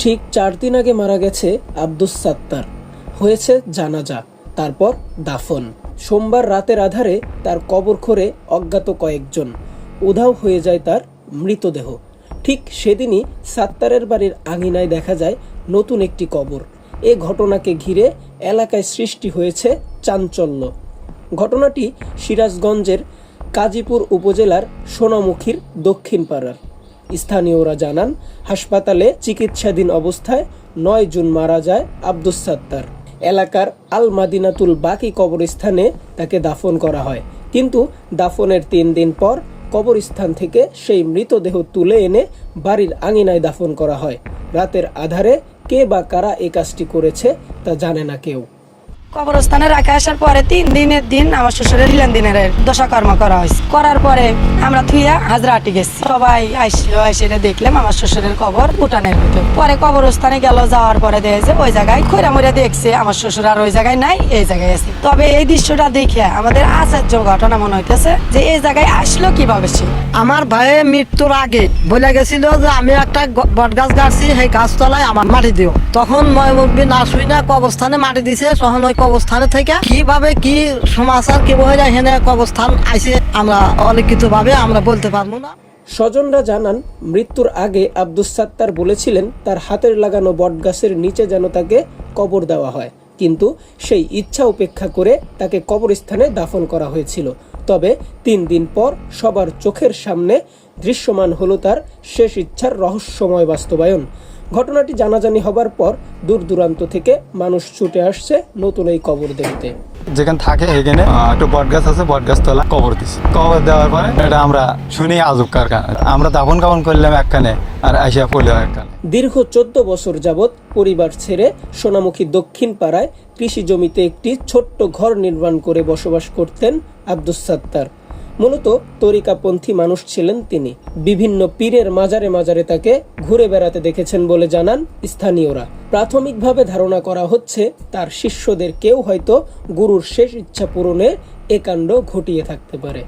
ঠিক চার দিন আগে মারা গেছে আব্দুস সাত্তার। হয়েছে জানাজা, তারপর দাফন। সোমবার রাতের আধারে তার কবর খোরে অজ্ঞাত কয়েকজন। উধাও হয়ে যায় তার মৃতদেহ। ঠিক সেদিনই সাত্তারের বাড়ির আঙিনায় দেখা যায় নতুন একটি কবর। এ ঘটনাকে ঘিরে এলাকায় সৃষ্টি হয়েছে চাঞ্চল্য। ঘটনাটি সিরাজগঞ্জের কাজীপুর উপজেলার সোনামুখীর দক্ষিণ পাড়ার স্থানীয়রা জানান, হাসপাতালে চিকিৎসাধীন অবস্থায় নয় জুন মারা যায় আব্দুস সাত্তার। এলাকার আল মাদিনাতুল বাকি কবরস্থানে তাকে দাফন করা হয়। কিন্তু দাফনের তিন দিন পর কবরস্থান থেকে সেই মৃতদেহ তুলে এনে বাড়ির আঙিনায় দাফন করা হয়। রাতের আধারে কে বা কারা এই কাজটি করেছে তা জানে না কেউ। কবরস্থানে রাখে আসার পরে তিন দিনের দিন আমার শ্বশুরের লেন দিনের দশা কর্ম করা হয়েছে। করার পরে আমরা থুইয়া হাজরা আটি গেছি। সবাই আইসিল, আইসিলে দেখলাম আমার শ্বশুরের কবর উঠানের ভিতর। পরে কবরস্থানে গেল, যাওয়ার পরে দেখে ওই জায়গায় খৈরা মরে দেখছে, আমার শ্বশুর আর ওই জায়গায় নাই, এই জায়গায় আছে। তবে এই দৃশ্যটা দেখে আমাদের আশ্চর্য ঘটনা মনে হইতেছে যে এই জায়গায় আসলো কীভাবে সে। আমার ভাইয়ের মৃত্যুর আগে বলে গেছিল যে আমি একটা বট গাছ গাছছি সেই গাছতলায় আমার মাটি দিও। তখন ময়মুরবি না শুই না কবরস্থানে মাটি দিছে ওই কবরস্থানে থেকে কীভাবে কি সমাচার, কি বলে হেনে কবরস্থান আইছে আমরা অলিখিত ভাবে আমরা বলতে পারব না। স্বজনরা জানান, মৃত্যুর আগে আব্দুস সাত্তার বলেছিলেন, তার হাতের লাগানো বটগাছের নিচে যেন তাকে কবর দেওয়া হয়। কিন্তু সেই ইচ্ছা উপেক্ষা করে তাকে কবরস্থানে দাফন করা হয়েছিল। তবে তিন দিন পর সবার চোখের সামনে দৃশ্যমান হলো তার শেষ ইচ্ছার রহস্যময় বাস্তবায়ন। ঘটনাটি জানাজানি হবার পর দূর দূরান্ত থেকে মানুষ ছুটে আসছে নতুন এই কবর দেখতে। যেখানে থাকে এখানে একটু বট গাছ আছে বট গাছ তলা কবর দিছি। কবর দেওয়ার পরে এটা আমরা শুনি আজব কারখানা। আমরা দাফন কাপন করলাম একখানে আর আইসা পড়লাম একখানে। দীর্ঘ চোদ্দ বছর যাবৎ পরিবার ছেড়ে সোনামুখী দক্ষিণ পাড়ায় কৃষি জমিতে একটি ছোট্ট ঘর নির্মাণ করে বসবাস করতেন আব্দুস সাত্তার। মূলত তরিকাপন্থী মানুষ ছিলেন তিনি। বিভিন্ন পীরের মাজারে মাজারে তাকে ঘুরে বেড়াতে দেখেছেন বলে জানান স্থানীয়রা। প্রাথমিকভাবে ধারণা করা হচ্ছে, তার শিষ্যদের কেউ হয়তো গুরুর শেষ ইচ্ছা পূরণে একাণ্ড ঘটিয়ে থাকতে পারে।